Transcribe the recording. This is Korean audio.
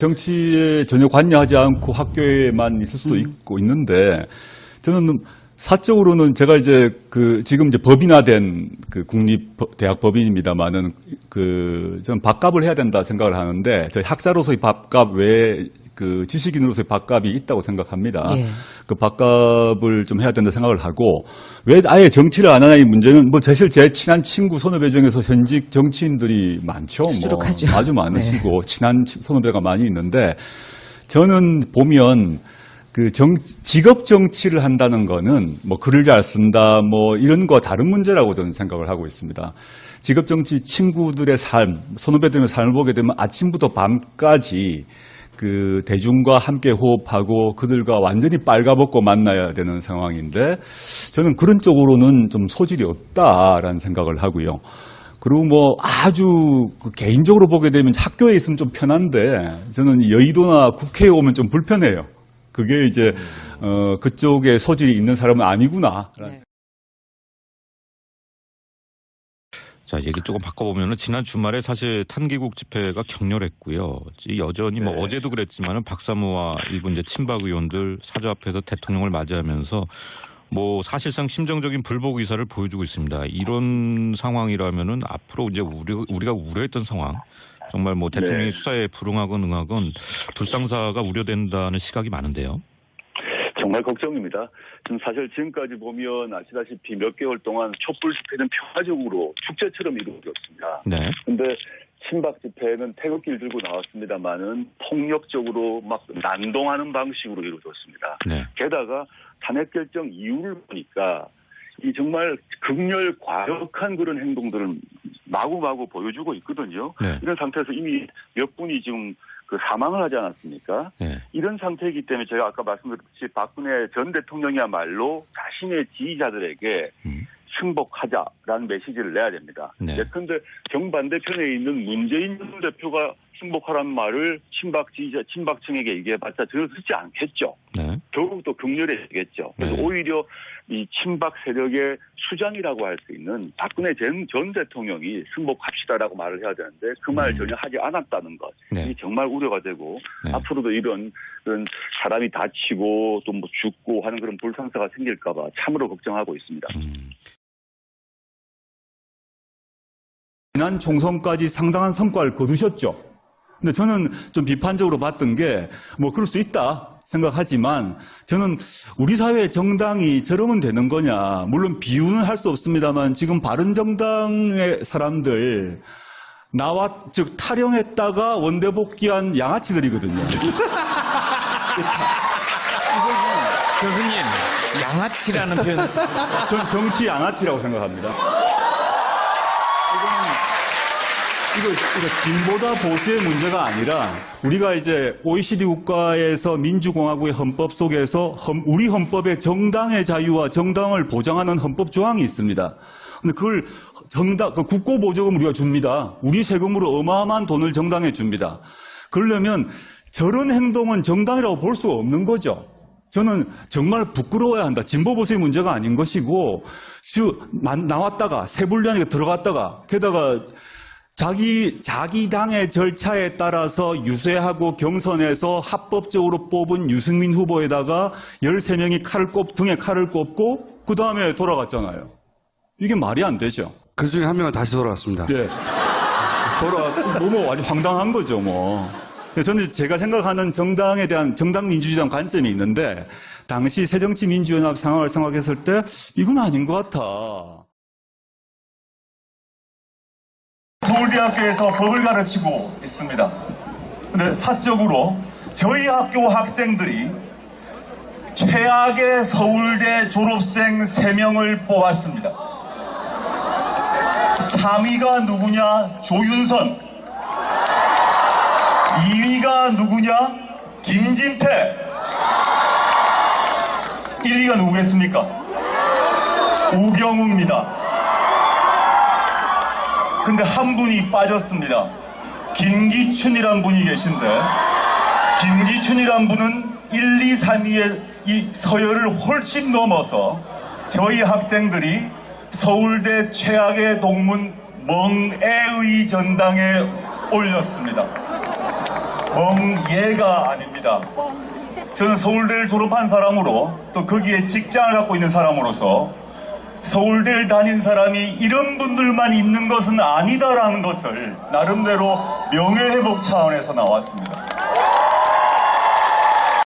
정치에 전혀 관여하지 않고 학교에만 있을 수도 있고 있는데 저는 사적으로는 제가 이제 그 지금 이제 법인화된 그 국립 대학 법인입니다만은 그 저는 밥값을 해야 된다 생각을 하는데 저희 학자로서의 밥값 외에 그 지식인으로서의 밥값이 있다고 생각합니다. 예. 그 밥값을 좀 해야 된다 생각을 하고 왜 아예 정치를 안 하냐 이 문제는 뭐 사실 제 친한 친구 선후배 중에서 현직 정치인들이 많죠. 뭐 수두룩하죠. 아주 많으시고 친한 치- 선후배가 많이 있는데 저는 보면 그 정, 직업 정치를 한다는 거는 뭐 글을 잘 쓴다 뭐 이런 거 다른 문제라고 저는 생각을 하고 있습니다. 직업 정치 친구들의 삶, 선후배들의 삶을 보게 되면 아침부터 밤까지 그 대중과 함께 호흡하고 그들과 완전히 빨가벗고 만나야 되는 상황인데 저는 그런 쪽으로는 좀 소질이 없다라는 생각을 하고요. 그리고 뭐 아주 그 개인적으로 보게 되면 학교에 있으면 좀 편한데 저는 여의도나 국회에 오면 좀 불편해요. 그게 이제 어 그쪽에 소질이 있는 사람은 아니구나. 네. 자, 얘기 조금 바꿔보면은 지난 주말에 사실 탄기국 집회가 격렬했고요. 이 여전히 뭐 네. 어제도 그랬지만은 박사모와 일부 이제 친박 의원들 사저 앞에서 대통령을 맞이하면서 뭐 사실상 심정적인 불복 의사를 보여주고 있습니다. 이런 상황이라면은 앞으로 이제 우리, 우리가 우려했던 상황 정말 뭐 대통령이 네. 수사에 불응하건 응하건 불상사가 우려된다는 시각이 많은데요. 정말 걱정입니다. 지금 사실 지금까지 보면 아시다시피 몇 개월 동안 촛불 집회는 평화적으로 축제처럼 이루어졌습니다. 네. 근데 친박 집회는 태극기를 들고 나왔습니다만은 폭력적으로 막 난동하는 방식으로 이루어졌습니다. 네. 게다가 탄핵 결정 이유를 보니까 이 정말 극렬 과격한 그런 행동들을 마구마구 보여주고 있거든요. 네. 이런 상태에서 이미 몇 분이 지금 그 사망을 하지 않았습니까? 네. 이런 상태이기 때문에 제가 아까 말씀드렸듯이 박근혜 전 대통령이야말로 자신의 지지자들에게 음. 승복하자라는 메시지를 내야 됩니다. 네. 예컨대 정반대편에 있는 문재인 전 대표가 승복하라는 말을 친박 지지자, 친박층에게 얘기해봤자 전혀 듣지 않겠죠. 네. 더욱더 극렬해지겠죠. 그래서 네. 오히려 이 친박 세력의 수장이라고 할 수 있는 박근혜 전, 전 대통령이 승복합시다라고 말을 해야 되는데 그말 음. 전혀 하지 않았다는 것. 네. 이게 정말 우려가 되고 네. 앞으로도 이런, 이런 사람이 다치고 또 뭐 죽고 하는 그런 불상사가 생길까봐 참으로 걱정하고 있습니다. 음. 지난 총선까지 상당한 성과를 거두셨죠. 근데 저는 좀 비판적으로 봤던 게 뭐 그럴 수 있다 생각하지만 저는 우리 사회 정당이 저러면 되는 거냐. 물론 비유는 할 수 없습니다만 지금 바른 정당의 사람들 나와 즉 탈영했다가 원대 복귀한 양아치들이거든요. 교수님, 양아치라는 표현. 전 정치 양아치라고 생각합니다. 이거, 이거 진보다 보수의 문제가 아니라 우리가 이제 OECD 국가에서 민주공화국의 헌법 속에서 헌- 우리 헌법에 정당의 자유와 정당을 보장하는 헌법 조항이 있습니다. 근데 그걸 정당, 그 국고보조금 우리가 줍니다. 우리 세금으로 어마어마한 돈을 정당에 줍니다. 그러려면 저런 행동은 정당이라고 볼 수가 없는 거죠. 저는 정말 부끄러워야 한다. 진보 보수의 문제가 아닌 것이고, 주, 나- 나왔다가, 세불리하니까 들어갔다가, 게다가 자기, 자기 당의 절차에 따라서 유세하고 경선에서 합법적으로 뽑은 유승민 후보에다가 13명이 칼을 꼽, 등에 칼을 꼽고, 그 다음에 돌아갔잖아요. 이게 말이 안 되죠. 그 중에 한 명은 다시 돌아왔습니다. 예. 돌아, 뭐, 뭐, 완전 황당한 거죠, 뭐. 저는 제가 생각하는 정당에 대한 정당 민주주의에 대한 관점이 있는데, 당시 새정치민주연합 상황을 생각했을 때, 이건 아닌 것 같아. 서울대학교에서 법을 가르치고 있습니다. 근데 사적으로 저희 학교 학생들이 최악의 서울대 졸업생 3명을 뽑았습니다. 3위가 누구냐? 조윤선. 2위가 누구냐? 김진태. 1위가 누구겠습니까? 우경우입니다. 근데 한 분이 빠졌습니다. 김기춘이란 분이 계신데, 김기춘이란 분은 1, 2, 3위의 이 서열을 훨씬 넘어서 저희 학생들이 서울대 최악의 동문 멍에의 전당에 올렸습니다. 멍예가 아닙니다. 저는 서울대를 졸업한 사람으로 또 거기에 직장을 갖고 있는 사람으로서 서울대를 다닌 사람이 이런 분들만 있는 것은 아니다라는 것을 나름대로 명예회복 차원에서 나왔습니다.